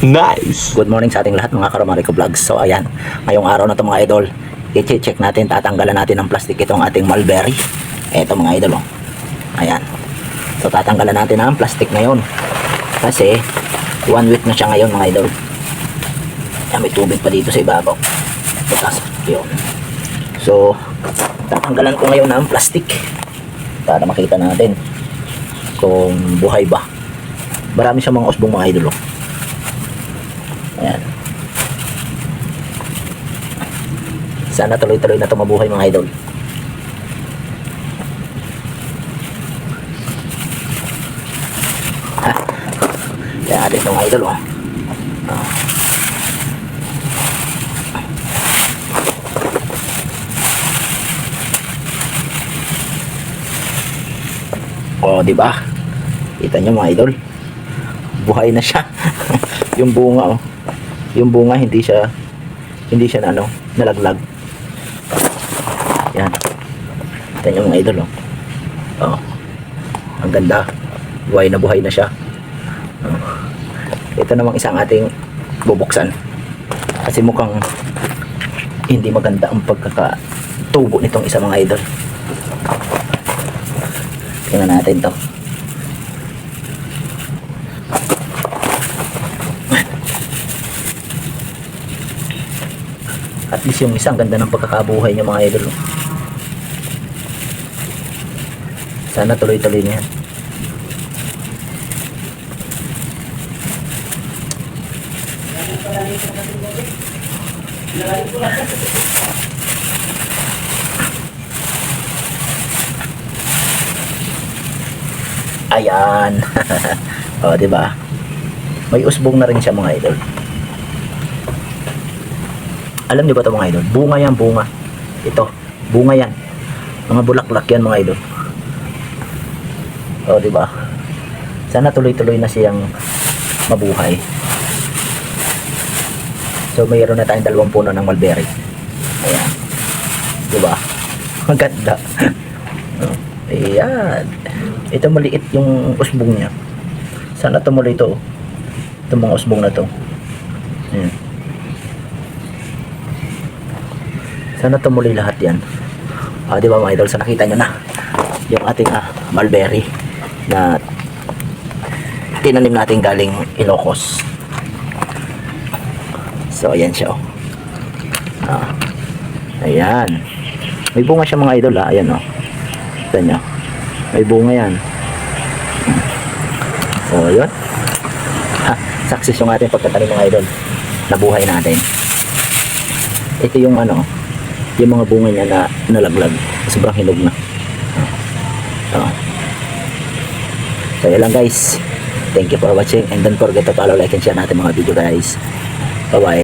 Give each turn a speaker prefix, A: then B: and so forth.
A: Nice!
B: Good morning sa ating lahat mga Karamarico Vlogs. So ayan, ngayong araw na to mga idol, i-check natin, tatanggalan natin ng plastic itong ating mulberry. Eto mga idol oh. Ayan. So tatanggalan natin ang plastic ngayon. Kasi, one week na siya ngayon mga idol. Ayan, may tubig pa dito sa ibabaw. Tapos, yun. So, tatanggalan ko ngayon ang plastic para makita natin kung buhay ba. Marami siyang mga usbong mga idol oh. Ayan. Sana tuloy-tuloy na ito mga idol. Ha? Kaya atin itong idol oh. Ah. Oh, di ba? Kita niyo mga idol. Buhay na siya. yung bunga oh yung bunga hindi siya hindi siya na ano nalaglag. Yan. Ito yung mga idol oh. oh. Ang ganda. Buhay na buhay na siya. Oh. ito namang isang ating bubuksan. Kasi mukhang hindi maganda ang pagkakatubo nitong isa mga idol. Tingnan natin to At least yung isang ganda ng pagkakabuhay niya mga idol. Sana tuloy-tuloy na yan. Ayan. o, di ba? May usbong na rin siya mga idol. Alam niyo ba ito mga idol? Bunga yan, bunga. Ito, bunga yan. Mga bulaklak yan mga idol. O, di ba? Sana tuloy-tuloy na siyang mabuhay. So, mayroon na tayong dalawang puno ng mulberry. Ayan. Di ba? Maganda. Oh, Ayan. Ito maliit yung usbong niya. Sana tumuloy ito. oh. Itong mga usbong na to. Ayan. Sana tumuloy lahat yan. Ah, di ba mga idol? Sa nakita nyo na yung ating ah, mulberry na tinanim natin galing Ilocos. So, ayan siya. Oh. Ah, ayan. May bunga siya mga idol. Ah. Ayan oh. Kita nyo. May bunga yan. Oh, yun. Ha, success yung ating pagtatanim mga idol. Nabuhay natin. Ito yung ano, yung mga bunga niya na nalaglag. Sobrang hinog na. Oh. So, yun lang guys. Thank you for watching and don't forget to follow, like, and share natin mga video guys. Bye-bye.